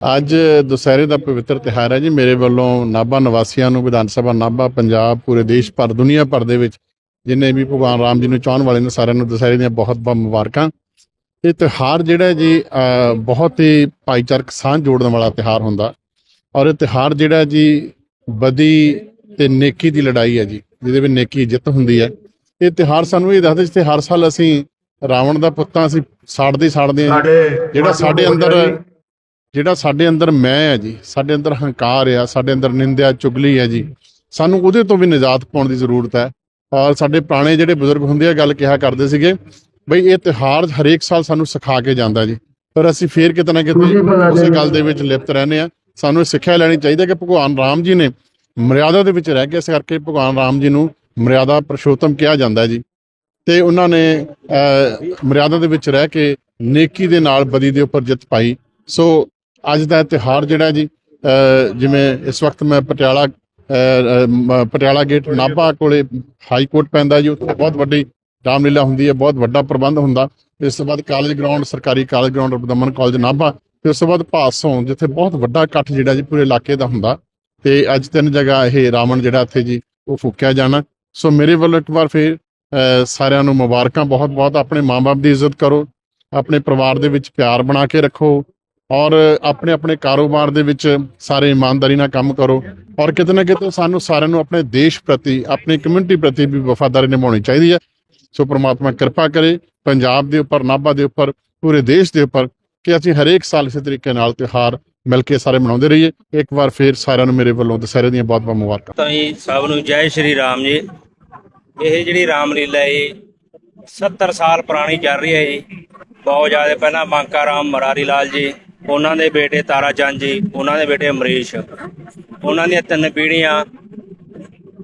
ਅੱਜ ਦੁਸਹਿਰੇ ਦਾ ਪਵਿੱਤਰ ਤਿਹਾਰ ਹੈ ਜੀ। ਮੇਰੇ ਵੱਲੋਂ ਨਾਭਾ ਨਿਵਾਸੀਆਂ ਨੂੰ ਵਿਧਾਨ ਸਭਾ ਨਾਭਾ ਪੰਜਾਬ ਪੂਰੇ ਦੇਸ਼ ਭਰ ਦੁਨੀਆ ਭਰ ਦੇ ਵਿੱਚ ਜਿੰਨੇ ਵੀ ਭਗਵਾਨ ਰਾਮ ਜੀ ਨੂੰ ਚਾਹਣ ਵਾਲੇ ਨੇ ਸਾਰਿਆਂ ਨੂੰ ਦੁਸਹਿਰੇ ਦੀਆਂ ਬਹੁਤ ਬਹੁਤ ਮੁਬਾਰਕਾਂ। ਇਹ ਤਿਹਾਰ ਜਿਹੜਾ ਜੀ ਬਹੁਤ ਹੀ ਭਾਈਚਾਰਕ ਸਾਂਝ ਜੋੜਨ ਵਾਲਾ ਤਿਹਾਰ ਹੁੰਦਾ। ਔਰ ਇਹ ਤਿਹਾਰ ਜਿਹੜਾ ਜੀ ਬਦੀ ਤੇ ਨੇਕੀ ਦੀ ਲੜਾਈ ਹੈ ਜੀ ਜਿਹਦੇ ਵਿੱਚ ਨੇਕੀ ਜਿੱਤ ਹੁੰਦੀ ਹੈ। ਇਹ ਤਿਹਾਰ ਸਾਨੂੰ ਇਹ ਦੱਸਦਾ ਜਿੱਥੇ ਹਰ ਸਾਲ ਅਸੀਂ ਰਾਵਣ ਦਾ ਪੁੱਤਾਂ ਅਸੀਂ ਸਾੜਦੇ ਸਾੜਦੇ ਹਾਂ। ਜਿਹੜਾ ਸਾਡੇ ਅੰਦਰ ਜਿਹੜਾ ਸਾਡੇ ਅੰਦਰ ਮੈਂ ਹੈ ਜੀ ਸਾਡੇ ਅੰਦਰ ਹੰਕਾਰ ਆ ਸਾਡੇ ਅੰਦਰ ਨਿੰਦਿਆ ਚੁਗਲੀ ਹੈ ਜੀ ਸਾਨੂੰ ਉਹਦੇ ਤੋਂ ਵੀ ਨਿਜਾਤ ਪਾਉਣ ਦੀ ਜ਼ਰੂਰਤ ਹੈ। ਔਰ ਸਾਡੇ ਪੁਰਾਣੇ ਜਿਹੜੇ ਬਜ਼ੁਰਗ ਹੁੰਦੇ ਆ ਗੱਲ ਕਿਹਾ ਕਰਦੇ ਸੀਗੇ ਬਈ ਇਹ ਤਿਹਾਰ ਹਰੇਕ ਸਾਲ ਸਾਨੂੰ ਸਿਖਾ ਕੇ ਜਾਂਦਾ ਜੀ। ਪਰ ਅਸੀਂ ਫੇਰ ਕਿਤੇ ਨਾ ਕਿਤੇ ਉਸੇ ਗੱਲ ਦੇ ਵਿੱਚ ਲਿਪਤ ਰਹਿੰਦੇ ਆ। ਸਾਨੂੰ ਇਹ ਸਿੱਖਿਆ ਲੈਣੀ ਚਾਹੀਦੀ ਹੈ ਕਿ ਭਗਵਾਨ ਰਾਮ ਜੀ ਨੇ ਮਰਿਆਦਾ ਦੇ ਵਿੱਚ ਰਹਿ ਕੇ ਇਸ ਕਰਕੇ ਭਗਵਾਨ ਰਾਮ ਜੀ ਨੂੰ ਮਰਿਆਦਾ ਪੁਰਸ਼ੋਤਮ ਕਿਹਾ ਜਾਂਦਾ ਜੀ। ਤੇ ਉਹਨਾਂ ਨੇ ਮਰਿਆਦਾ ਦੇ ਵਿੱਚ ਰਹਿ ਕੇ ਨੇਕੀ ਦੇ ਨਾਲ ਬਦੀ ਦੇ ਉੱਪਰ ਜਿੱਤ ਪਾਈ। ਸੋ ਅੱਜ ਦਾ ਤਿਹਾਰ ਜਿਹੜਾ ਜੀ ਜਿਵੇਂ ਇਸ ਵਕਤ ਮੈਂ ਪਟਿਆਲਾ ਪਟਿਆਲਾ ਗੇਟ ਨਾਭਾ ਕੋਲੇ ਹਾਈ ਕੋਰਟ ਪੈਂਦਾ ਜੀ, ਉੱਥੇ ਬਹੁਤ ਵੱਡੀ ਰਾਮਲੀਲਾ ਹੁੰਦੀ ਹੈ, ਬਹੁਤ ਵੱਡਾ ਪ੍ਰਬੰਧ ਹੁੰਦਾ। ਇਸ ਤੋਂ ਬਾਅਦ ਕਾਲਜ ਗਰਾਊਂਡ, ਸਰਕਾਰੀ college ground Daman college Nabha ਤੇ ਉਸ ਤੋਂ ਬਾਅਦ ਭਾਸੋਂ ਜਿੱਥੇ ਬਹੁਤ ਵੱਡਾ ਇਕੱਠ ਜਿਹੜਾ ਜੀ ਪੂਰੇ ਇਲਾਕੇ ਦਾ ਹੁੰਦਾ। ਤੇ ਅੱਜ ਤਿੰਨ ਜਗ੍ਹਾ ਇਹ ਰਾਵਣ ਜਿਹੜਾ ਇੱਥੇ ਜੀ, ਉਹ ਫੂਕਿਆ ਜਾਣਾ। ਸੋ ਮੇਰੇ ਵੱਲੋਂ ਇੱਕ ਵਾਰ ਫੇਰ ਸਾਰਿਆਂ ਨੂੰ ਮੁਬਾਰਕਾਂ ਬਹੁਤ ਬਹੁਤ ਆਪਣੇ ਮਾਪੇ ਦੀ ਇੱਜ਼ਤ ਕਰੋ। ਆਪਣੇ ਪਰਿਵਾਰ ਦੇ ਵਿੱਚ ਪਿਆਰ ਬਣਾ ਕੇ ਰੱਖੋ। ਔਰ ਆਪਣੇ ਆਪਣੇ ਕਾਰੋਬਾਰ ਦੇ ਵਿੱਚ ਸਾਰੇ ਇਮਾਨਦਾਰੀ ਨਾਲ ਕੰਮ ਕਰੋ। ਔਰ ਕਿਤੇ ਨਾ ਕਿਤੇ ਸਾਨੂੰ ਸਾਰਿਆਂ ਨੂੰ ਆਪਣੇ ਦੇਸ਼ ਪ੍ਰਤੀ, ਆਪਣੀ ਕਮਿਊਨਿਟੀ ਪ੍ਰਤੀ ਵੀ ਵਫਾਦਾਰੀ ਨਿਭਾਉਣੀ ਚਾਹੀਦੀ ਹੈ। ਸੋ ਪ੍ਰਮਾਤਮਾ ਕਿਰਪਾ ਕਰੇ ਪੰਜਾਬ ਦੇ ਉੱਪਰ, ਨਾਭਾ ਦੇ ਉੱਪਰ, ਪੂਰੇ ਦੇਸ਼ ਦੇ ਉੱਪਰ ਕਿ ਅਸੀਂ ਹਰੇਕ ਸਾਲ ਇਸੇ ਤਰੀਕੇ ਨਾਲ ਤਿਉਹਾਰ ਮਿਲ ਕੇ ਸਾਰੇ ਮਨਾਉਂਦੇ ਰਹੀਏ। ਇੱਕ ਵਾਰ ਫੇਰ ਸਾਰਿਆਂ ਨੂੰ ਮੇਰੇ ਵੱਲੋਂ ਦੁਸਹਿਰੇ ਦੀਆਂ ਬਹੁਤ ਬਹੁਤ ਮੁਬਾਰਕਾਂ। ਤਾਂ ਜੀ ਸਭ ਨੂੰ ਜੈ ਸ਼੍ਰੀ ਰਾਮ ਜੀ। ਇਹ ਜਿਹੜੀ ਰਾਮ ਲੀਲਾ ਹੈ 70 ਸਾਲ ਪੁਰਾਣੀ ਚੱਲ ਰਹੀ ਹੈ ਜੀ। ਬਹੁਤ ਜ਼ਿਆਦਾ ਪਹਿਲਾਂ ਬਾਂਕਾ ਰਾਮ ਮਰਾਰੀ ਲਾਲ ਜੀ। ਉਹਨਾਂ ਦੇ ਬੇਟੇ ਤਾਰਾ ਚੰਦ ਜੀ, ਉਹਨਾਂ ਦੇ ਬੇਟੇ ਅਮਰੀਸ਼। ਉਹਨਾਂ ਦੀਆਂ ਤਿੰਨ ਪੀੜ੍ਹੀਆਂ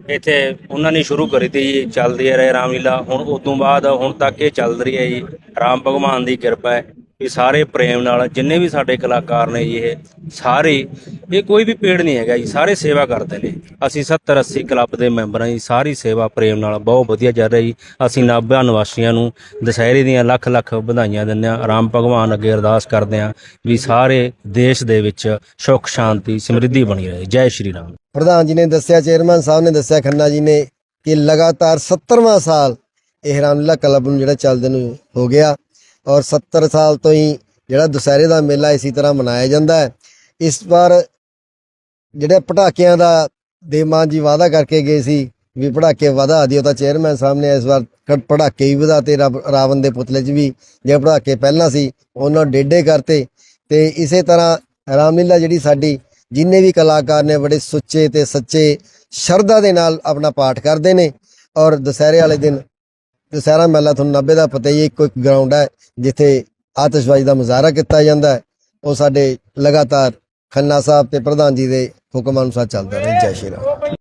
ਇੱਥੇ ਉਹਨਾਂ ਨੇ ਸ਼ੁਰੂ ਕਰੀ ਤੀ ਜੀ, ਚੱਲਦੀ ਹੈ ਰਹੇ ਰਾਮਲੀਲਾ। ਹੁਣ ਉਦੋਂ ਬਾਅਦ ਹੁਣ ਤੱਕ ਇਹ ਚੱਲ ਰਹੀ ਹੈ ਜੀ। ਰਾਮ ਭਗਵਾਨ ਦੀ ਕਿਰਪਾ ਹੈ। ਵੀ ਸਾਰੇ ਪ੍ਰੇਮ ਨਾਲ, ਜਿੰਨੇ ਵੀ ਸਾਡੇ ਕਲਾਕਾਰ ਨੇ ਜੀ ਇਹ, ਸਾਰੇ, ਇਹ ਕੋਈ ਵੀ ਪੇੜ ਨਹੀਂ ਹੈਗਾ ਜੀ, ਸਾਰੇ ਸੇਵਾ ਕਰਦੇ ਨੇ। ਅਸੀਂ 70 80 ਕਲੱਬ ਦੇ ਮੈਂਬਰ ਹਾਂ ਜੀ, ਸਾਰੀ ਸੇਵਾ ਪ੍ਰੇਮ ਨਾਲ, ਬਹੁਤ ਵਧੀਆ ਚੱਲ ਰਹੀ ਜੀ। ਅਸੀਂ ਨਾਭਾ ਨਿਵਾਸੀਆਂ ਨੂੰ ਦੁਸਹਿਰੇ ਦੀਆਂ ਲੱਖ ਲੱਖ ਵਧਾਈਆਂ ਦਿੰਦੇ ਹਾਂ। ਰਾਮ ਭਗਵਾਨ ਅੱਗੇ ਅਰਦਾਸ ਕਰਦੇ ਹਾਂ ਵੀ ਸਾਰੇ ਦੇਸ਼ ਦੇ ਵਿੱਚ ਸੁੱਖ, ਸ਼ਾਂਤੀ, ਸਮਰਿੱਧੀ ਬਣੀ ਰਹੇ। ਜੈ ਸ਼੍ਰੀ ਰਾਮ। ਪ੍ਰਧਾਨ ਜੀ ਨੇ ਦੱਸਿਆ, ਚੇਅਰਮੈਨ ਸਾਹਿਬ ਨੇ ਦੱਸਿਆ, ਖੰਨਾ ਜੀ ਨੇ ਕਿ ਲਗਾਤਾਰ 70ਵਾਂ ਸਾਲ ਇਹ ਰਾਮਲੀਲਾ ਕਲੱਬ ਨੂੰ ਜਿਹੜਾ ਚੱਲਦੇ ਨੂੰ ਹੋ ਗਿਆ। ਔਰ 70 ਸਾਲ ਤੋਂ ਹੀ ਜਿਹੜਾ ਦੁਸਹਿਰੇ ਦਾ ਮੇਲਾ ਇਸੇ ਤਰ੍ਹਾਂ ਮਨਾਇਆ ਜਾਂਦਾ ਹੈ। ਇਸ ਵਾਰ ਜਿਹੜੇ ਪਟਾਕਿਆਂ ਦਾ ਦੇਮਾਨ ਜੀ ਵਾਅਦਾ ਕਰਕੇ ਗਏ ਸੀ ਵੀ ਪੜਾਕੇ ਵਧਾ ਦਿਓ ਤਾਂ ਚੇਅਰਮੈਨ ਸਾਹਿਬ ਨੇ ਇਸ ਵਾਰ ਕ- ਪਟਾਕੇ ਹੀ ਵਧਾ ਤੇ ਰਾਵਣ ਦੇ ਪੁਤਲੇ 'ਚ ਵੀ ਜਿਹੜੇ ਪੜਾਕੇ ਪਹਿਲਾਂ ਸੀ, ਉਹਨਾਂ ਨੂੰ ਡੇਢੇ ਕਰਤੇ। ਤੇ ਇਸੇ ਤਰ੍ਹਾਂ ਰਾਮਲੀਲਾ ਜਿਹੜੀ ਸਾਡੀ ਜਿੰਨੇ ਵੀ ਕਲਾਕਾਰ ਨੇ, ਬੜੇ ਸੁੱਚੇ ਤੇ ਸੱਚੇ ਸ਼ਰਧਾ ਦੇ ਨਾਲ ਆਪਣਾ ਪਾਠ ਕਰਦੇ ਨੇ। ਔਰ ਦੁਸਹਿਰੇ ਵਾਲੇ ਦਿਨ ਦੁਸਹਿਰਾ ਮੇਲਾ ਤੁਹਾਨੂੰ 90 ਦਾ ਪਤਾ ਹੀ ਹੈ, ਇੱਕੋ ਇੱਕ ਗਰਾਊਂਡ ਹੈ, ਜਿੱਥੇ ਆਤਿਸ਼ਬਾਜ਼ੀ ਦਾ ਮੁਜ਼ਾਹਰਾ ਕੀਤਾ ਜਾਂਦਾ ਹੈ। ਉਹ ਸਾਡੇ ਲਗਾਤਾਰ ਖੰਨਾ ਸਾਹਿਬ ਤੇ ਪ੍ਰਧਾਨ ਜੀ ਦੇ ਹੁਕਮ ਅਨੁਸਾਰ ਚੱਲਦਾ ਰਹੇ। ਜੈ ਸ਼੍ਰੀ ਰਾਮ।